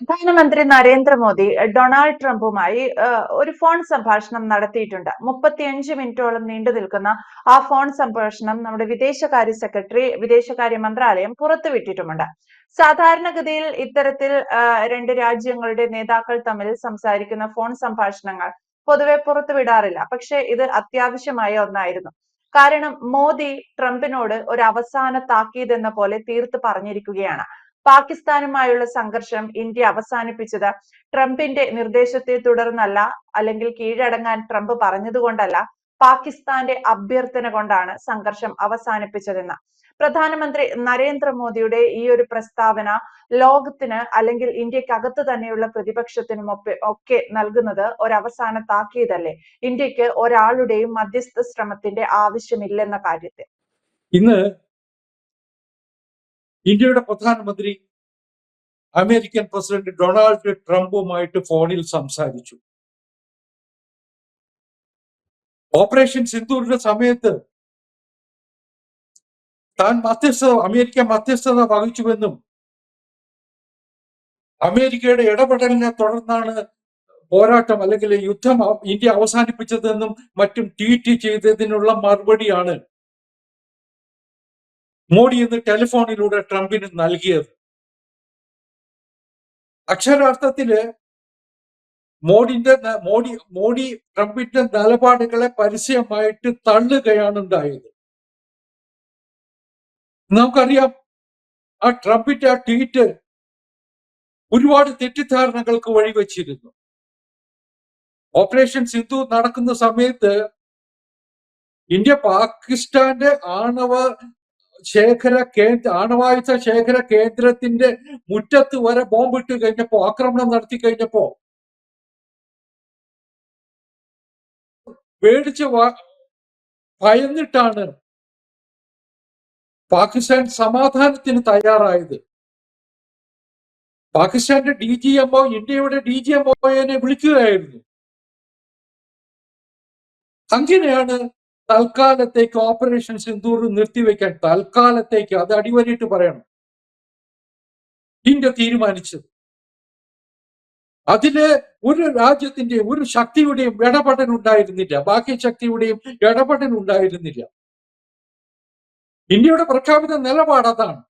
പ്രധാനമന്ത്രി നരേന്ദ്രമോദി ഡൊണാൾഡ് ട്രംപുമായി ഒരു ഫോൺ സംഭാഷണം നടത്തിയിട്ടുണ്ട്. മുപ്പത്തിയഞ്ച് മിനിറ്റോളം നീണ്ടു നിൽക്കുന്ന ആ ഫോൺ സംഭാഷണം നമ്മുടെ വിദേശകാര്യ സെക്രട്ടറി വിദേശകാര്യ മന്ത്രാലയം പുറത്തുവിട്ടിട്ടുമുണ്ട് സാധാരണഗതിയിൽ ഇത്തരത്തിൽ രണ്ട് രാജ്യങ്ങളുടെ നേതാക്കൾ തമ്മിൽ സംസാരിക്കുന്ന ഫോൺ സംഭാഷണങ്ങൾ പൊതുവെ പുറത്തുവിടാറില്ല പക്ഷേ ഇത് അത്യാവശ്യമായ ഒന്നായിരുന്നു. കാരണം മോദി ട്രംപിനോട് ഒരു അവസാന താക്കീത് എന്ന പോലെ തീർത്ത് പറഞ്ഞിരിക്കുകയാണ്. പാകിസ്ഥാനുമായുള്ള സംഘർഷം ഇന്ത്യ അവസാനിപ്പിച്ചത് ട്രംപിന്റെ നിർദ്ദേശത്തെ തുടർന്നല്ല അല്ലെങ്കിൽ കീഴടങ്ങാൻ ട്രംപ് പറഞ്ഞതുകൊണ്ടല്ല പാകിസ്ഥാന്റെ അഭ്യർത്ഥന കൊണ്ടാണ് സംഘർഷം അവസാനിപ്പിച്ചതെന്ന്. പ്രധാനമന്ത്രി നരേന്ദ്രമോദിയുടെ ഈ ഒരു പ്രസ്താവന ലോകത്തിന് അല്ലെങ്കിൽ ഇന്ത്യക്കകത്ത് തന്നെയുള്ള പ്രതിപക്ഷത്തിനും ഒക്കെ നൽകുന്നത് ഒരവസാന താക്കീതല്ലേ? ഇന്ത്യയ്ക്ക് ഒരാളുടെയും മധ്യസ്ഥ ശ്രമത്തിന്റെ ആവശ്യമില്ലെന്ന കാര്യത്തിൽ. ഇന്ന് ഇന്ത്യയുടെ പ്രധാനമന്ത്രി അമേരിക്കൻ പ്രസിഡന്റ് ഡൊണാൾഡ് ട്രംപുമായിട്ട് ഫോണിൽ സംസാരിച്ചു. ഓപ്പറേഷൻ സിന്ദൂറിന്റെ സമയത്ത് താൻ മധ്യസ്ഥത അമേരിക്ക മധ്യസ്ഥത വഹിച്ചുവെന്നും അമേരിക്കയുടെ ഇടപെടലിനെ തുടർന്നാണ് പോരാട്ടം അല്ലെങ്കിൽ യുദ്ധം ഇന്ത്യ അവസാനിപ്പിച്ചതെന്നും മറ്റും ട്വീറ്റ് ചെയ്തതിനുള്ള മറുപടിയാണ് മോഡി ഇന്ന് ടെലിഫോണിലൂടെ ട്രംപിന് നൽകിയത്. അക്ഷരാർത്ഥത്തിൽ മോഡിന്റെ മോഡി മോഡി ട്രംപിന്റെ നിലപാടുകളെ പരസ്യമായിട്ട് തള്ളുകയാണ് ഉണ്ടായത്. നമുക്കറിയാം ആ ട്രംപിന്റെ ആ ട്വീറ്റ് ഒരുപാട് തെറ്റിദ്ധാരണകൾക്ക് വഴിവെച്ചിരുന്നു. ഓപ്പറേഷൻ സിന്ധു നടക്കുന്ന സമയത്ത് ഇന്ത്യ പാകിസ്ഥാന്റെ ആണവ ശേഖര കേന്ദ്ര ആണവായുധ ശേഖര കേന്ദ്രത്തിന്റെ മുറ്റത്ത് വരെ ബോംബിട്ട് കഴിഞ്ഞപ്പോ ആക്രമണം നടത്തി കഴിഞ്ഞപ്പോ പേടിച്ച് ഭയന്നിട്ടാണ് പാകിസ്ഥാൻ സമാധാനത്തിന് തയ്യാറായത്. പാകിസ്ഥാന്റെ ഡി ജി എംഒ ഇന്ത്യയുടെ ഡി ജി എംഒയെ വിളിക്കുകയായിരുന്നു. അങ്ങനെയാണ് തൽക്കാലത്തേക്ക് ഓപ്പറേഷൻ സിന്ദൂർ നിർത്തിവെക്കാൻ തൽക്കാലത്തേക്ക് അത് അടിവരയിട്ട് പറയണം. ഇന്ത്യ തീരുമാനിച്ചത്. അതിന് ഒരു രാജ്യത്തിന്റെയും ഒരു ശക്തിയുടെയും ഇടപെടൽ ഉണ്ടായിരുന്നില്ല. ബാക്കി ശക്തിയുടെയും ഇടപെടൽ ഉണ്ടായിരുന്നില്ല. ഇന്ത്യയുടെ പ്രഖ്യാപിത നിലപാട് അതാണ്.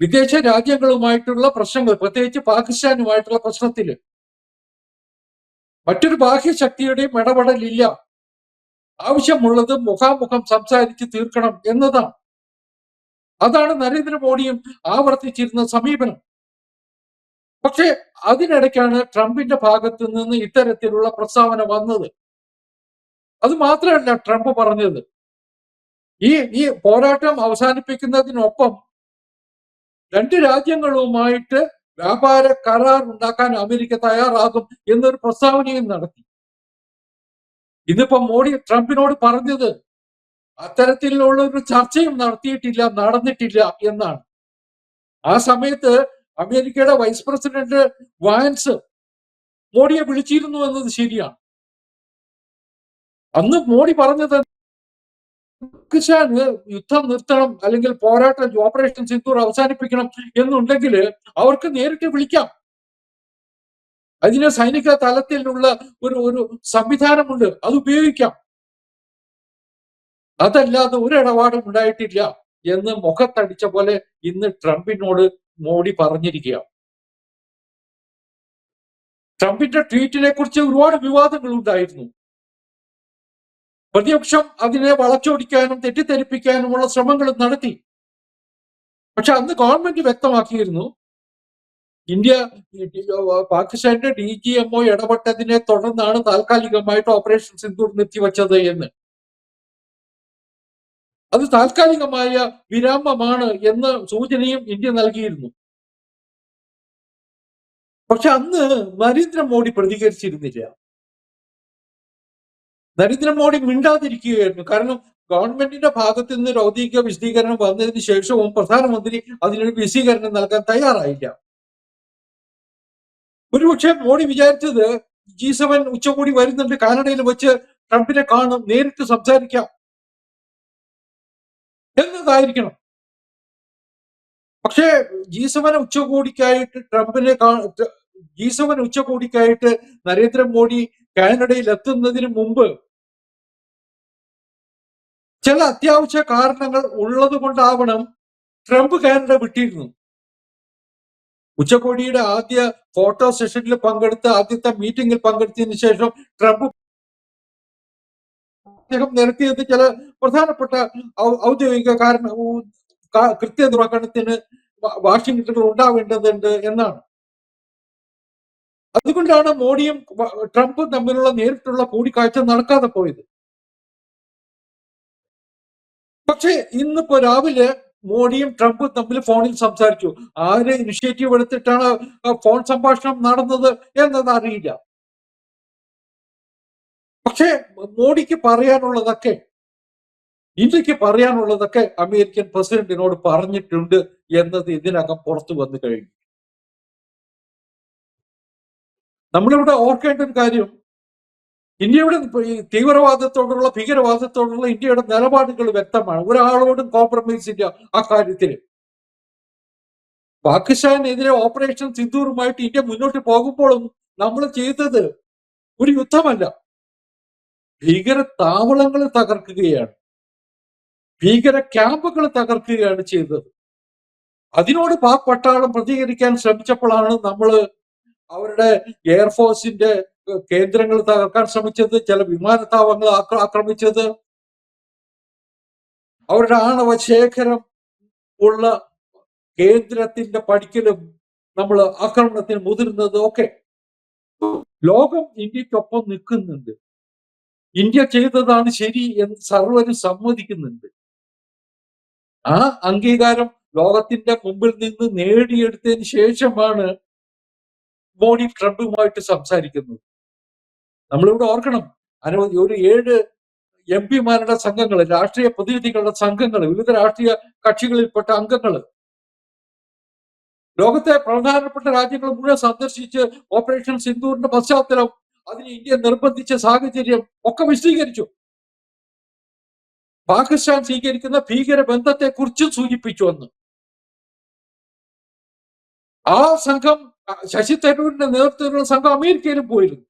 വിദേശ രാജ്യങ്ങളുമായിട്ടുള്ള പ്രശ്നങ്ങൾ പ്രത്യേകിച്ച് പാകിസ്ഥാനുമായിട്ടുള്ള പ്രശ്നത്തിൽ മറ്റൊരു ബാഹ്യ ശക്തിയുടെയും ഇടപെടലില്ല. ആവശ്യമുള്ളത് മുഖാമുഖം സംസാരിച്ച് തീർക്കണം എന്നതാണ്. അതാണ് നരേന്ദ്രമോദിയും ആവർത്തിച്ചിരുന്ന സമീപനം. പക്ഷേ അതിനിടയ്ക്കാണ് ട്രംപിന്റെ ഭാഗത്ത് നിന്ന് ഇത്തരത്തിലുള്ള പ്രസ്താവന വന്നത്. അത് മാത്രമല്ല ട്രംപ് പറഞ്ഞത്. ഈ ഈ പോരാട്ടം അവസാനിപ്പിക്കുന്നതിനൊപ്പം രണ്ട് രാജ്യങ്ങളുമായിട്ട് വ്യാപാര കരാർ ഉണ്ടാക്കാൻ അമേരിക്ക തയ്യാറാകും എന്നൊരു പ്രസ്താവനയും നടത്തി. ഇന്നിപ്പോ മോഡി ട്രംപിനോട് പറഞ്ഞത് അത്തരത്തിലുള്ള ഒരു ചർച്ചയും നടത്തിയിട്ടില്ല നടന്നിട്ടില്ല എന്നാണ്. ആ സമയത്ത് അമേരിക്കയുടെ വൈസ് പ്രസിഡന്റ് വാൻസ് മോഡിയെ വിളിച്ചിരുന്നു എന്നത് ശരിയാണ്. അന്ന് മോഡി പറഞ്ഞത് പാകിസ്ഥാന് യുദ്ധം നിർത്തണം അല്ലെങ്കിൽ പോരാട്ടം ഓപ്പറേഷൻ സിന്ദൂർ അവസാനിപ്പിക്കണം എന്നുണ്ടെങ്കിൽ അവർക്ക് നേരിട്ട് വിളിക്കാം. അതിന് സൈനിക തലത്തിലുള്ള ഒരു ഒരു സംവിധാനമുണ്ട്. അത് ഉപയോഗിക്കാം. അതല്ലാതെ ഒരു ഇടപാടും ഉണ്ടായിട്ടില്ല എന്ന് മുഖത്തടിച്ച പോലെ ഇന്ന് ട്രംപിനോട് മോഡി പറഞ്ഞിരിക്കുക ട്രംപിന്റെ ട്വീറ്റിനെ കുറിച്ച് ഒരുപാട് വിവാദങ്ങൾ ഉണ്ടായിരുന്നു. പ്രതിപക്ഷം അതിനെ വളച്ചൊടിക്കാനും തെറ്റിദ്ധരിപ്പിക്കാനുമുള്ള ശ്രമങ്ങൾ നടത്തി. പക്ഷെ അന്ന് ഗവൺമെന്റ് വ്യക്തമാക്കിയിരുന്നു ഇന്ത്യ പാകിസ്ഥാന്റെ ഡി ജി എം ഒ ഇടപെട്ടതിനെ തുടർന്നാണ് താൽക്കാലികമായിട്ട് ഓപ്പറേഷൻ സിന്ദൂർ നിർത്തിവച്ചത് എന്ന്. അത് താൽക്കാലികമായ വിരാമമാണ് എന്ന സൂചനയും ഇന്ത്യ നൽകിയിരുന്നു. പക്ഷെ അന്ന് നരേന്ദ്രമോദി പ്രതികരിച്ചിരുന്നില്ല. നരേന്ദ്രമോദി മിണ്ടാതിരിക്കുകയായിരുന്നു. കാരണം ഗവൺമെന്റിന്റെ ഭാഗത്ത് നിന്ന് ഔദ്യോഗിക വിശദീകരണം വന്നതിന് ശേഷവും പ്രധാനമന്ത്രി അതിനൊരു വിശദീകരണം നൽകാൻ തയ്യാറായില്ല. ഒരുപക്ഷെ മോഡി വിചാരിച്ചത് ജി സെവൻ ഉച്ചകോടി വരുന്നുണ്ട് കാനഡയിൽ വെച്ച് ട്രംപിനെ കാണും നേരിട്ട് സംസാരിക്കാം എന്നതായിരിക്കണം. പക്ഷേ ജി സെവൻ ഉച്ചകോടിക്കായിട്ട് ട്രംപിനെ ജി സെവൻ ഉച്ചകോടിക്കായിട്ട് നരേന്ദ്രമോദി കാനഡയിൽ എത്തുന്നതിന് മുമ്പ് ചില അത്യാവശ്യ കാരണങ്ങൾ ഉള്ളത് കൊണ്ടാവണം ട്രംപ് കാനഡ വിട്ടിരുന്നു ഉച്ചകോടിയുടെ ആദ്യ ഫോട്ടോ സെഷനിൽ പങ്കെടുത്ത് ആദ്യത്തെ മീറ്റിംഗിൽ പങ്കെടുത്തതിന് ശേഷം ട്രംപ് അദ്ദേഹം നിരത്തിയത് ചില പ്രധാനപ്പെട്ട ഔദ്യോഗിക കാരണം കൃത്യ നിർവഹണത്തിന് വാഷിങ്ടണിൽ ഉണ്ടാവേണ്ടതുണ്ട് എന്നാണ്. അതുകൊണ്ടാണ് മോഡിയും ട്രംപും തമ്മിലുള്ള നേരിട്ടുള്ള കൂടിക്കാഴ്ച നടക്കാതെ പോയത്. പക്ഷേ ഇന്നിപ്പോ രാവിലെ മോഡിയും ട്രംപും തമ്മിൽ ഫോണിൽ സംസാരിച്ചു. ആര് ഇനിഷ്യേറ്റീവ് എടുത്തിട്ടാണ് ഫോൺ സംഭാഷണം നടന്നത് എന്നത് അറിയില്ല പക്ഷേ മോഡിക്ക് പറയാനുള്ളതൊക്കെ ഇന്ത്യയ്ക്ക് പറയാനുള്ളതൊക്കെ അമേരിക്കൻ പ്രസിഡന്റിനോട് പറഞ്ഞിട്ടുണ്ട് എന്നത് ഇതിനകം പുറത്തു വന്നു കഴിഞ്ഞു. നമ്മളിവിടെ ഓർക്കേണ്ട ഒരു കാര്യം ഇന്ത്യയുടെ തീവ്രവാദത്തോടുള്ള ഭീകരവാദത്തോടുള്ള ഇന്ത്യയുടെ നിലപാടുകൾ വ്യക്തമാണ്. ഒരാളോടും കോംപ്രമൈസ് ഇല്ല ആ കാര്യത്തിൽ. പാകിസ്ഥാനെതിരെ ഓപ്പറേഷൻ സിന്ദൂറുമായിട്ട് ഇന്ത്യ മുന്നോട്ട് പോകുമ്പോഴും നമ്മൾ ചെയ്തത് ഒരു യുദ്ധമല്ല. ഭീകര താവളങ്ങൾ തകർക്കുകയാണ്. ഭീകര ക്യാമ്പുകൾ തകർക്കുകയാണ് ചെയ്തത്. അതിനോട് പാക് പട്ടാളം പ്രതികരിക്കാൻ ശ്രമിച്ചപ്പോഴാണ് നമ്മൾ അവരുടെ എയർഫോഴ്സിന്റെ കേന്ദ്രങ്ങൾ തകർക്കാൻ ശ്രമിച്ചത് ചില വിമാനത്താവളങ്ങൾ ആക്ര- ആക്രമിച്ചത്. അവരുടെ ആണവ ശേഖരം ഉള്ള കേന്ദ്രത്തിന്റെ പഠിക്കലും നമ്മൾ ആക്രമണത്തിന് മുതിർന്നത് ഒക്കെ. ലോകം ഇന്ത്യക്കൊപ്പം നിൽക്കുന്നുണ്ട്. ഇന്ത്യ ചെയ്തതാണ് ശരി എന്ന് സർവരും സമ്മതിക്കുന്നുണ്ട്. ആ അംഗീകാരം ലോകത്തിന്റെ മുമ്പിൽ നിന്ന് നേടിയെടുത്തതിന് ശേഷമാണ് മോഡി ട്രംപുമായിട്ട് സംസാരിക്കുന്നത്. നമ്മളിവിടെ ഓർക്കണം. അനവധി ഒരു ഏഴ് എം പിമാരുടെ സംഘങ്ങൾ രാഷ്ട്രീയ പ്രതിനിധികളുടെ സംഘങ്ങൾ വിവിധ രാഷ്ട്രീയ കക്ഷികളിൽപ്പെട്ട അംഗങ്ങൾ ലോകത്തെ പ്രധാനപ്പെട്ട രാജ്യങ്ങൾ മുഴുവൻ സന്ദർശിച്ച് ഓപ്പറേഷൻ സിന്ധൂറിന്റെ പശ്ചാത്തലം അതിന് ഇന്ത്യ നിർബന്ധിച്ച സാഹചര്യം ഒക്കെ വിശദീകരിച്ചു. പാകിസ്ഥാൻ സ്വീകരിക്കുന്ന ഭീകര ബന്ധത്തെ കുറിച്ചും സൂചിപ്പിച്ചു അന്ന് ആ സംഘം ശശി തരൂരിന്റെ നേതൃത്വത്തിലുള്ള സംഘം അമേരിക്കയിലും പോയിരുന്നു.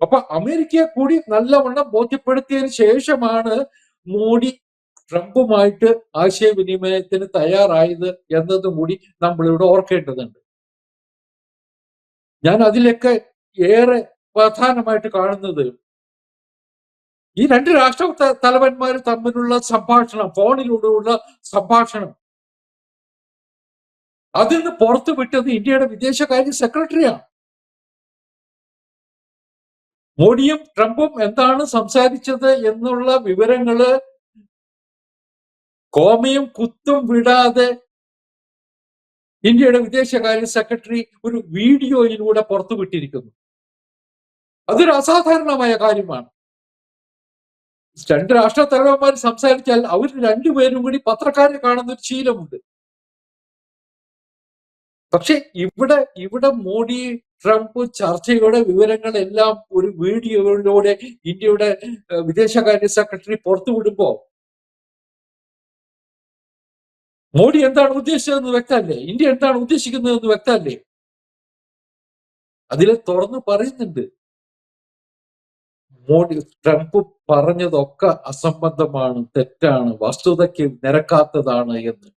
അപ്പൊ അമേരിക്കയെ കൂടി നല്ലവണ്ണം ബോധ്യപ്പെടുത്തിയതിന് ശേഷമാണ് മോഡി ട്രംപുമായിട്ട് ആശയവിനിമയത്തിന് തയ്യാറായത് എന്നതും കൂടി നമ്മൾ ഇവിടെ ഓർക്കേണ്ടതുണ്ട്. ഞാൻ അതിലൊക്കെ ഏറെ പ്രധാനമായിട്ട് കാണുന്നത് ഈ രണ്ട് രാഷ്ട്ര തലവന്മാർ തമ്മിലുള്ള സംഭാഷണം ഫോണിലൂടെയുള്ള സംഭാഷണം. അതിൽ നിന്ന് പുറത്തു വിട്ടത് ഇന്ത്യയുടെ വിദേശകാര്യ സെക്രട്ടറിയാണ്. മോഡിയും ട്രംപും എന്താണ് സംസാരിച്ചത് എന്നുള്ള വിവരങ്ങൾ കോമയും കുത്തും വിടാതെ ഇന്ത്യയുടെ വിദേശകാര്യ സെക്രട്ടറി ഒരു വീഡിയോയിലൂടെ പുറത്തുവിട്ടിരിക്കുന്നു. അതൊരു അസാധാരണമായ കാര്യമാണ്. രണ്ട് രാഷ്ട്ര തലവന്മാർ സംസാരിച്ചാൽ അവർ രണ്ടുപേരും കൂടി പത്രക്കാരെ കാണുന്ന ഒരു ശീലമുണ്ട്. പക്ഷെ ഇവിടെ ഇവിടെ മോഡി ട്രംപ് ചർച്ചയുടെ വിവരങ്ങളെല്ലാം ഒരു വീഡിയോയിലൂടെ ഇന്ത്യയുടെ വിദേശകാര്യ സെക്രട്ടറി പുറത്തുവിടുമ്പോ മോഡി എന്താണ് ഉദ്ദേശിച്ചതെന്ന് വ്യക്തമല്ലേ? ഇന്ത്യ എന്താണ് ഉദ്ദേശിക്കുന്നതെന്ന് വ്യക്തമല്ലേ? അതിൽ തുറന്നു പറയുന്നുണ്ട്. മോഡി ട്രംപ് പറഞ്ഞതൊക്കെ അസംബന്ധമാണ് തെറ്റാണ് വസ്തുതയ്ക്ക് നിരക്കാത്തതാണ് എന്ന്.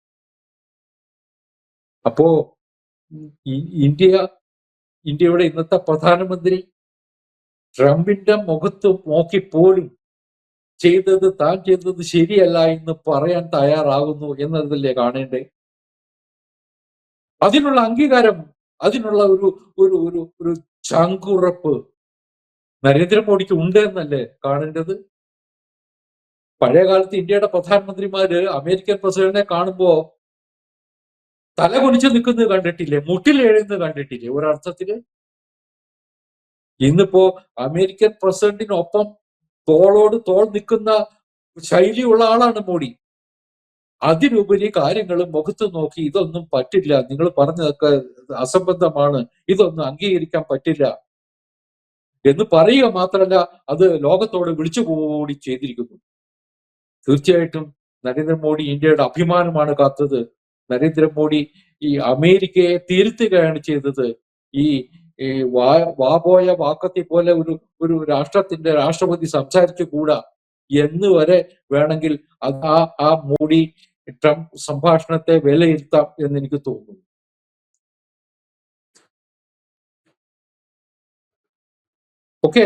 അപ്പോ ഇന്ത്യ ഇന്ത്യയുടെ ഇന്നത്തെ പ്രധാനമന്ത്രി ട്രംപിന്റെ മുഖത്ത് നോക്കിപ്പോലും ചെയ്തത് താൻ ചെയ്തത് ശരിയല്ല എന്ന് പറയാൻ തയ്യാറാകുന്നു എന്നതല്ലേ കാണേണ്ടേ? അതിനുള്ള അംഗീകാരം അതിനുള്ള ഒരു ഒരു ഒരു ഒരു ചങ്കുറപ്പ് നരേന്ദ്രമോദിക്ക് ഉണ്ട് എന്നല്ലേ കാണേണ്ടത്? പഴയ കാലത്ത് ഇന്ത്യയുടെ പ്രധാനമന്ത്രിമാര് അമേരിക്കൻ പ്രസിഡന്റിനെ കാണുമ്പോ തല കുനിച്ച് നിൽക്കുന്നത് കണ്ടിട്ടില്ലേ? മുട്ടിലെഴുന്നത് കണ്ടിട്ടില്ലേ? ഒരർത്ഥത്തിൽ? ഇന്നിപ്പോ അമേരിക്കൻ പ്രസിഡന്റിനൊപ്പം തോളോട് തോൾ നിൽക്കുന്ന ശൈലിയുള്ള ആളാണ് മോഡി. അതിനുപരി കാര്യങ്ങൾ മുഖത്ത് നോക്കി ഇതൊന്നും പറ്റില്ല. നിങ്ങൾ പറഞ്ഞതൊക്കെ അസംബന്ധമാണ്. ഇതൊന്നും അംഗീകരിക്കാൻ പറ്റില്ല. എന്ന് പറയുക മാത്രമല്ല അത് ലോകത്തോട് വിളിച്ചു കൂടി ചെയ്തിരിക്കുന്നു. തീർച്ചയായിട്ടും നരേന്ദ്രമോദി ഇന്ത്യയുടെ അഭിമാനമാണ് കാത്തത്. നരേന്ദ്രമോദി ഈ അമേരിക്കയെ തിരുത്തുകയാണ് ചെയ്തത്. ഈ വാ വാപോയ വാക്കത്തി പോലെ ഒരു ഒരു രാഷ്ട്രത്തിന്റെ രാഷ്ട്രപതി സംസാരിച്ചു കൂടാ. എന്ന് വരെ വേണമെങ്കിൽ അത് ആ ആ മോഡി ട്രംപ് സംഭാഷണത്തെ വിലയിരുത്താം എന്ന് എനിക്ക് തോന്നുന്നു. ഓക്കെ?